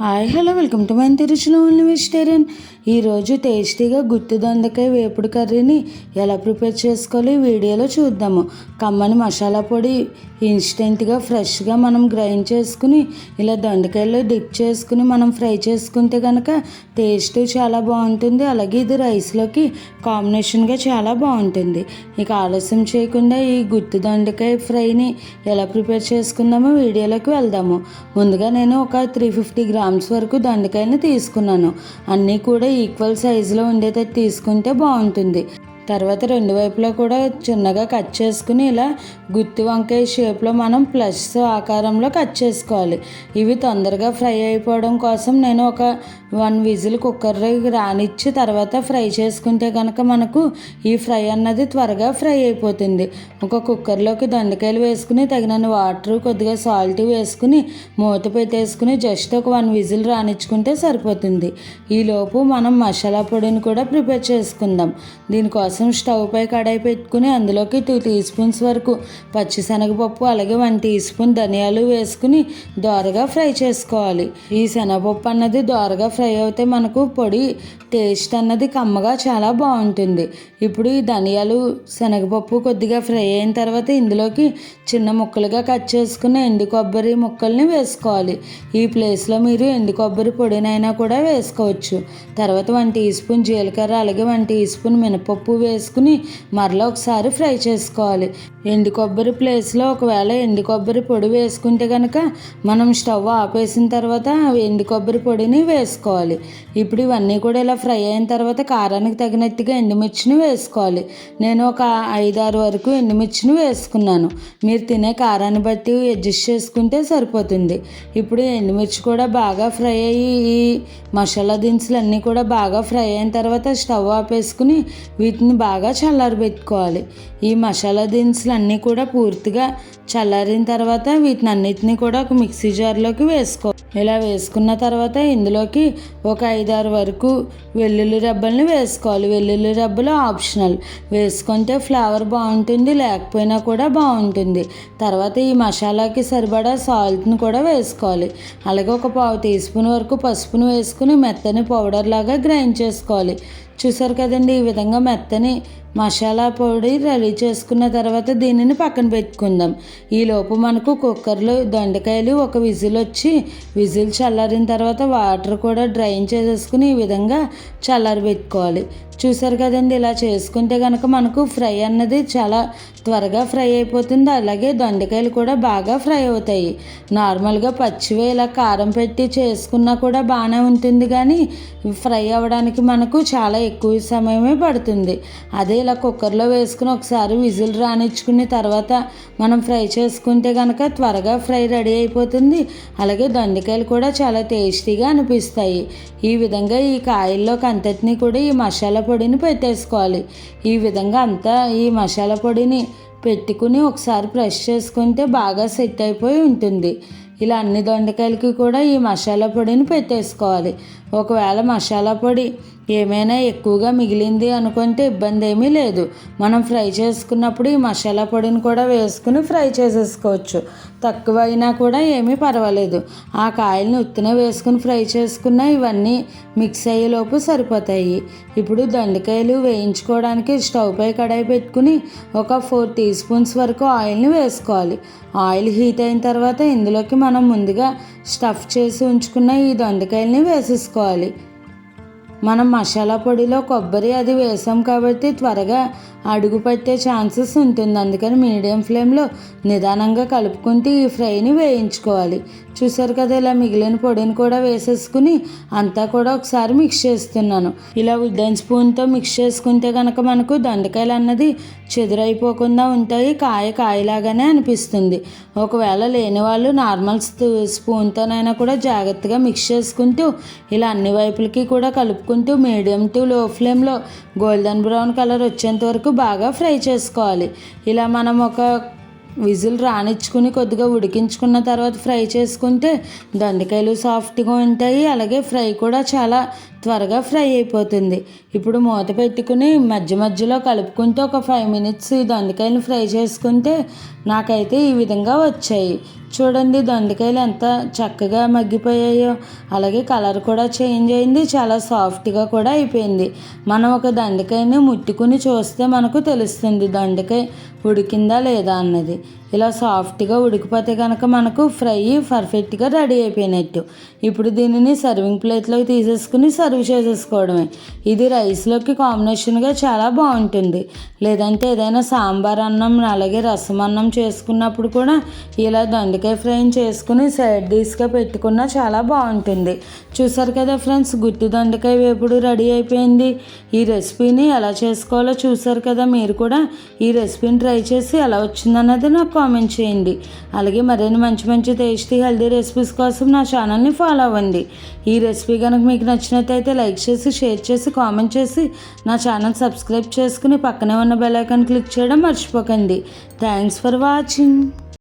Hi hello welcome to my తిరుచులో only vegetarian. ఈరోజు టేస్టీగా గుత్తి దొండకాయ వేపుడు కర్రీని ఎలా ప్రిపేర్ చేసుకోవాలో ఈ వీడియోలో చూద్దాము. కమ్మని మసాలా పొడి ఇన్స్టెంట్గా ఫ్రెష్గా మనం గ్రైండ్ చేసుకుని ఇలా దొండకాయల్లో డిప్ చేసుకుని మనం ఫ్రై చేసుకుంటే కనుక టేస్ట్ చాలా బాగుంటుంది. అలాగే ఇది రైస్లోకి కాంబినేషన్గా చాలా బాగుంటుంది. ఇక ఆలస్యం చేయకుండా ఈ గుత్తి దొండకాయ ఫ్రైని ఎలా ప్రిపేర్ చేసుకుందామో వీడియోలోకి వెళ్దాము. ముందుగా నేను ఒక త్రీ ఫిఫ్టీ గ్రామ్స్ వరకు దొండకాయని తీసుకున్నాను. అన్నీ కూడా ఈక్వల్ సైజులో ఉండేటట్టు తీసుకుంటే బాగుంటుంది. తర్వాత రెండు వైపులా కూడా చిన్నగా కట్ చేసుకుని ఇలా గుత్తి వంకాయ షేప్లో మనం ప్లస్ ఆకారంలో కట్ చేసుకోవాలి. ఇవి తొందరగా ఫ్రై అయిపోవడం కోసం నేను ఒక వన్ విజిల్ కుక్కర్ రానిచ్చి తర్వాత ఫ్రై చేసుకుంటే కనుక మనకు ఈ ఫ్రై అన్నది త్వరగా ఫ్రై అయిపోతుంది. ఒక కుక్కర్లోకి దొండకాయలు వేసుకుని తగినన్ని వాటర్ కొద్దిగా సాల్ట్ వేసుకుని మూత పెట్టేసుకుని జస్ట్ ఒక వన్ విజిల్ రానిచ్చుకుంటే సరిపోతుంది. ఈలోపు మనం మసాలా పొడిని కూడా ప్రిపేర్ చేసుకుందాం. దీనికోసం స్టవ్ పై కడాయి పెట్టుకుని అందులోకి టూ టీ స్పూన్స్ వరకు పచ్చిశనగపప్పు అలాగే వన్ టీ స్పూన్ ధనియాలు వేసుకుని దోరగా ఫ్రై చేసుకోవాలి. ఈ శనగపప్పు అన్నది దోరగా ఫ్రై అవుతే మనకు పొడి టేస్ట్ అన్నది కమ్మగా చాలా బాగుంటుంది. ఇప్పుడు ఈ ధనియాలు శనగపప్పు కొద్దిగా ఫ్రై అయిన తర్వాత ఇందులోకి చిన్న ముక్కలుగా కట్ చేసుకున్న ఎండు కొబ్బరి ముక్కల్ని వేసుకోవాలి. ఈ ప్లేస్లో మీరు ఎండు కొబ్బరి పొడినైనా కూడా వేసుకోవచ్చు. తర్వాత వన్ టీ స్పూన్ జీలకర్ర అలాగే వన్ టీ స్పూన్ మినపప్పు వేసుకుని మరలా ఒకసారి ఫ్రై చేసుకోవాలి. ఎండు కొబ్బరి ప్లేస్లో ఒకవేళ ఎండు కొబ్బరి పొడి వేసుకుంటే కనుక మనం స్టవ్ ఆపేసిన తర్వాత ఎండు కొబ్బరి పొడిని వేసుకోవాలి. ఇప్పుడు ఇవన్నీ కూడా ఇలా ఫ్రై అయిన తర్వాత కారానికి తగినట్టుగా ఎండుమిర్చిని వేసుకోవాలి. నేను ఒక ఐదారు వరకు ఎండుమిర్చిని వేసుకున్నాను. మీరు తినే కారాన్ని బట్టి అడ్జస్ట్ చేసుకుంటే సరిపోతుంది. ఇప్పుడు ఎండుమిర్చి కూడా బాగా ఫ్రై అయ్యి ఈ మసాలా దినుసులు అన్నీ కూడా బాగా ఫ్రై అయిన తర్వాత స్టవ్ ఆపేసుకుని వీటిని బాగా చల్లారబెట్టుకోవాలి. ఈ మసాలా దినుసులు అన్నీ కూడా పూర్తిగా చల్లారిన తర్వాత వీటిని అన్నిటిని కూడా ఒక మిక్సీ జార్లోకి వేసుకో ఇలా వేసుకున్న తర్వాత ఇందులోకి ఒక ఐదారు వరకు వెల్లుల్లి రబ్బల్ని వేసుకోవాలి. వెల్లుల్లి రబ్బలు ఆప్షనల్. వేసుకుంటే ఫ్లేవర్ బాగుంటుంది లేకపోయినా కూడా బాగుంటుంది. తర్వాత ఈ మసాలాకి సరిపడా సాల్ట్ని కూడా వేసుకోవాలి. అలాగే ఒక పావు టీ స్పూన్ వరకు పసుపును వేసుకుని మెత్తని పౌడర్ లాగా గ్రైండ్ చేసుకోవాలి. చూసారు కదండి ఈ విధంగా మెత్తని మసాలా పొడి రెడీ చేసుకున్న తర్వాత దీనిని పక్కన పెట్టుకుందాం. ఈలోపు మనకు కుక్కర్లో దొండకాయలు ఒక విజిల్ వచ్చి విజిల్ చల్లారిన తర్వాత వాటర్ కూడా డ్రైన్ చేసేసుకుని ఈ విధంగా చల్లారి పెట్టుకోవాలి. చూసారు కదండి ఇలా చేసుకుంటే కనుక మనకు ఫ్రై అన్నది చాలా త్వరగా ఫ్రై అయిపోతుంది. అలాగే దొండకాయలు కూడా బాగా ఫ్రై అవుతాయి. నార్మల్గా పచ్చివే ఇలా కారం పెట్టి చేసుకున్నా కూడా బాగానే ఉంటుంది కానీ ఫ్రై అవ్వడానికి మనకు చాలా ఎక్కువ సమయమే పడుతుంది. అదే ఇలా కుక్కర్లో వేసుకుని ఒకసారి విజిల్ రానిచ్చుకుని తర్వాత మనం ఫ్రై చేసుకుంటే కనుక త్వరగా ఫ్రై రెడీ అయిపోతుంది. అలాగే దొండకాయలు కూడా చాలా టేస్టీగా అనిపిస్తాయి. ఈ విధంగా ఈ కాయల్లోకి అంతటినీ కూడా ఈ మసాలా పొడిని పెట్టేసుకోవాలి. ఈ విధంగా అంతా ఈ మసాలా పొడిని పెట్టుకుని ఒకసారి ఫ్రెష్ చేసుకుంటే బాగా సెట్ అయిపోయి ఉంటుంది. ఇలా అన్ని దొండకాయలకి కూడా ఈ మసాలా పొడిని పెట్టేసుకోవాలి. ఒకవేళ మసాలా పొడి ఏమైనా ఎక్కువగా మిగిలింది అనుకుంటే ఇబ్బంది ఏమీ లేదు. మనం ఫ్రై చేసుకున్నప్పుడు ఈ మసాలా పొడిని కూడా వేసుకుని ఫ్రై చేసేసుకోవచ్చు. తక్కువ అయినా కూడా ఏమీ పర్వాలేదు. ఆ కాయలను ఉత్తిన వేసుకుని ఫ్రై చేసుకున్న ఇవన్నీ మిక్స్ అయ్యేలోపు సరిపోతాయి. ఇప్పుడు దొండకాయలు వేయించుకోవడానికి స్టవ్ పై కడాయి పెట్టుకుని ఒక ఫోర్ టీ స్పూన్స్ వరకు ఆయిల్ని వేసుకోవాలి. ఆయిల్ హీట్ అయిన తర్వాత ఇందులోకి మనం ముందుగా స్టఫ్ చేసి ఉంచుకున్న ఈ దొండకాయల్ని వేసేసుకోవాలి. మనం మసాలా పొడిలో కొబ్బరి అది వేసాం కాబట్టి త్వరగా అడుగు పట్టే ఛాన్సెస్ ఉంటుంది. అందుకని మీడియం ఫ్లేమ్లో నిదానంగా కలుపుకుంటూ ఈ ఫ్రైని వేయించుకోవాలి. చూసారు కదా ఇలా మిగిలిన పొడిని కూడా వేసేసుకుని అంతా కూడా ఒకసారి మిక్స్ చేస్తున్నాను. ఇలా ఉద్దన్ స్పూన్తో మిక్స్ చేసుకుంటే కనుక మనకు దొండకాయలు అన్నది చెదురైపోకుండా ఉంటాయి కాయ కాయలాగానే అనిపిస్తుంది. ఒకవేళ లేని వాళ్ళు నార్మల్ స్పూన్తోనైనా కూడా జాగ్రత్తగా మిక్స్ చేసుకుంటూ ఇలా అన్ని వైపులకి కూడా కలుపుకుంటూ మీడియం టు లో ఫ్లేమ్లో గోల్డెన్ బ్రౌన్ కలర్ వచ్చేంత వరకు బాగా ఫ్రై చేసుకోవాలి. ఇలా మనం ఒక విజిల్ రానిచ్చుకుని కొద్దిగా ఉడికించుకున్న తర్వాత ఫ్రై చేసుకుంటే దొండకాయలు సాఫ్ట్గా ఉంటాయి. అలాగే ఫ్రై కూడా చాలా త్వరగా ఫ్రై అయిపోతుంది. ఇప్పుడు మూత పెట్టుకుని మధ్య మధ్యలో కలుపుకుంటూ ఒక ఫైవ్ మినిట్స్ ఈ దొండకాయలు ఫ్రై చేసుకుంటే నాకైతే ఈ విధంగా వచ్చాయి. చూడండి దొండకాయలు ఎంత చక్కగా మగ్గిపోయాయో. అలాగే కలర్ కూడా చేంజ్ అయింది చాలా సాఫ్ట్గా కూడా అయిపోయింది. మనం ఒక దొండకాయని ముట్టుకుని చూస్తే మనకు తెలుస్తుంది దొండకాయ ఉడికిందా లేదా అన్నది. ఇలా సాఫ్ట్గా ఉడికిపోతే కనుక మనకు ఫ్రై పర్ఫెక్ట్గా రెడీ అయిపోయినట్టు. ఇప్పుడు దీనిని సర్వింగ్ ప్లేట్లోకి తీసేసుకుని సర్వ్ చేసేసుకోవడమే ఇది రైస్లోకి కాంబినేషన్గా చాలా బాగుంటుంది. లేదంటే ఏదైనా సాంబార్ అన్నం అలాగే రసం అన్నం చేసుకున్నప్పుడు కూడా ఇలా దొండకాయ ఫ్రై చేసుకుని సైడ్ డిష్గా పెట్టుకున్నా చాలా బాగుంటుంది. చూసారు కదా ఫ్రెండ్స్ గుత్తి దొండకాయ వేపుడు రెడీ అయిపోయింది. ఈ రెసిపీని ఎలా చేసుకోవాలో చూసారు కదా మీరు కూడా ఈ రెసిపీని ట్రై చేసి ఎలా వచ్చిందన్నది నాకు కామెంట్ చేయండి. అలాగే మరిన్ని మంచి మంచి టేస్టీ హెల్దీ రెసిపీస్ కోసం నా ఛానల్ని ఫాలో అవ్వండి. ఈ రెసిపీ కనుక మీకు నచ్చినట్టయితే లైక్ చేసి షేర్ చేసి కామెంట్ చేసి నా ఛానల్ సబ్స్క్రైబ్ చేసుకుని పక్కనే ఉన్న బెల్ ఐకాన్ క్లిక్ చేయడం మర్చిపోకండి. Thanks for watching.